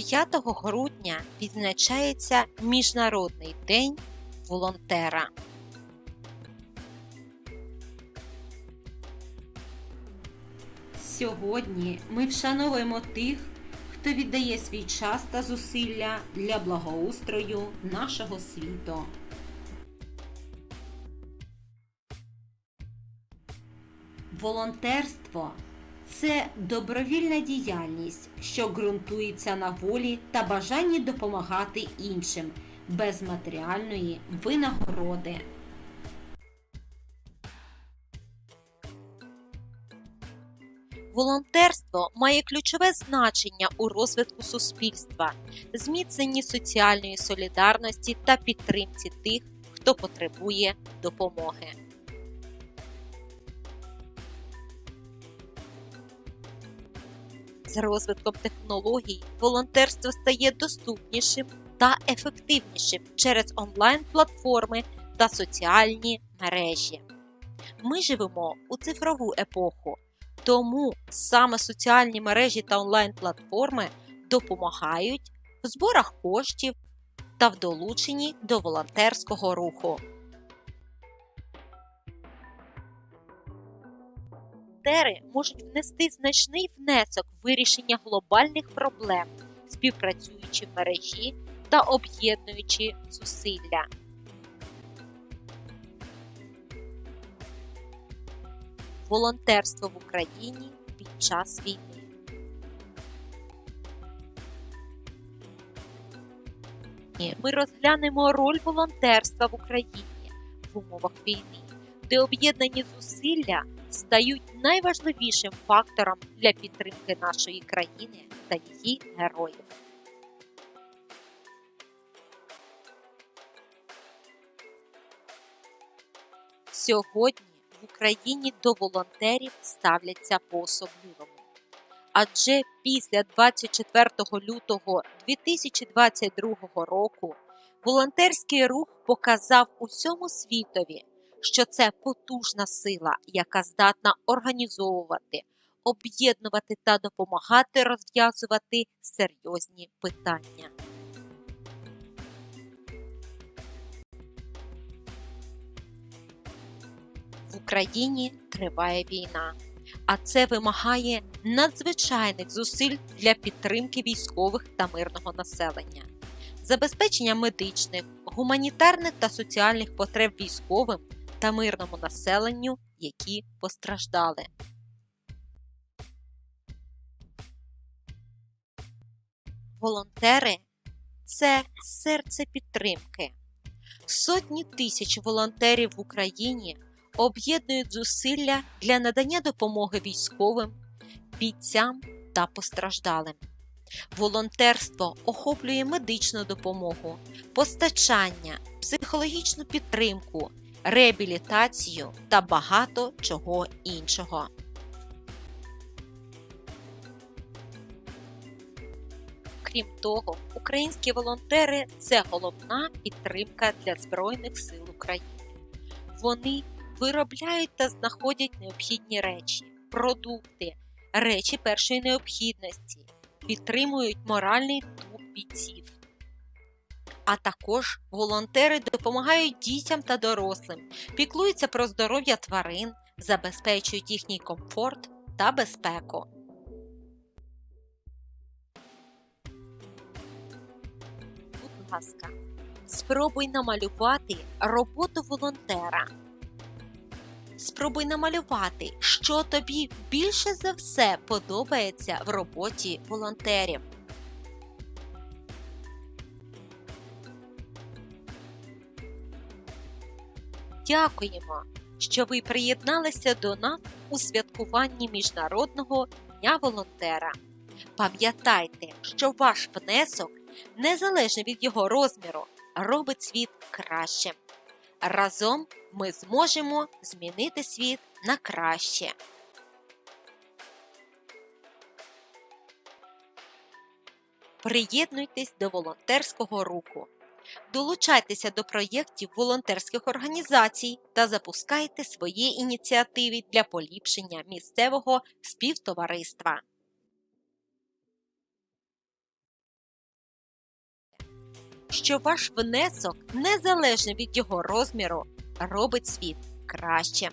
5 грудня відзначається Міжнародний день волонтера. Сьогодні ми вшановуємо тих, хто віддає свій час та зусилля для благоустрою нашого світу. Волонтерство це добровільна діяльність, що ґрунтується на волі та бажанні допомагати іншим без матеріальної винагороди. Волонтерство має ключове значення у розвитку суспільства, зміцненні соціальної солідарності та підтримці тих, хто потребує допомоги. З розвитком технологій волонтерство стає доступнішим та ефективнішим через онлайн-платформи та соціальні мережі. Ми живемо у цифрову епоху, тому саме соціальні мережі та онлайн-платформи допомагають в зборах коштів та в долученні до волонтерського руху. Волонтери можуть внести значний внесок в вирішення глобальних проблем, співпрацюючи в мережі та об'єднуючи зусилля. Волонтерство в Україні під час війни. Ми розглянемо роль волонтерства в Україні в умовах війни, де об'єднані зусилля стають найважливішим фактором для підтримки нашої країни та її героїв. Сьогодні в Україні до волонтерів ставляться по-особливому. Адже після 24 лютого 2022 року волонтерський рух показав усьому світові, що це потужна сила, яка здатна організовувати, об'єднувати та допомагати розв'язувати серйозні питання. В Україні триває війна, а це вимагає надзвичайних зусиль для підтримки військових та мирного населення, забезпечення медичних, гуманітарних та соціальних потреб військовим та мирному населенню, які постраждали. Волонтери це серце підтримки. Сотні тисяч волонтерів в Україні об'єднують зусилля для надання допомоги військовим, бійцям та постраждалим. Волонтерство охоплює медичну допомогу, постачання, психологічну підтримку, реабілітацію та багато чого іншого. Крім того, українські волонтери це головна підтримка для Збройних сил України. Вони виробляють та знаходять необхідні речі, продукти, речі першої необхідності, підтримують моральний дух бійців. А також волонтери допомагають дітям та дорослим, піклуються про здоров'я тварин, забезпечують їхній комфорт та безпеку. Будь ласка, спробуй намалювати роботу волонтера. Спробуй намалювати, що тобі більше за все подобається в роботі волонтерів. Дякуємо, що ви приєдналися до нас у святкуванні Міжнародного дня волонтера. Пам'ятайте, що ваш внесок, незалежно від його розміру, робить світ кращим. Разом ми зможемо змінити світ на краще. Приєднуйтесь до волонтерського руху. Долучайтеся до проєктів волонтерських організацій та запускайте свої ініціативи для поліпшення місцевого співтовариства. що ваш внесок, незалежно від його розміру, робить світ кращим.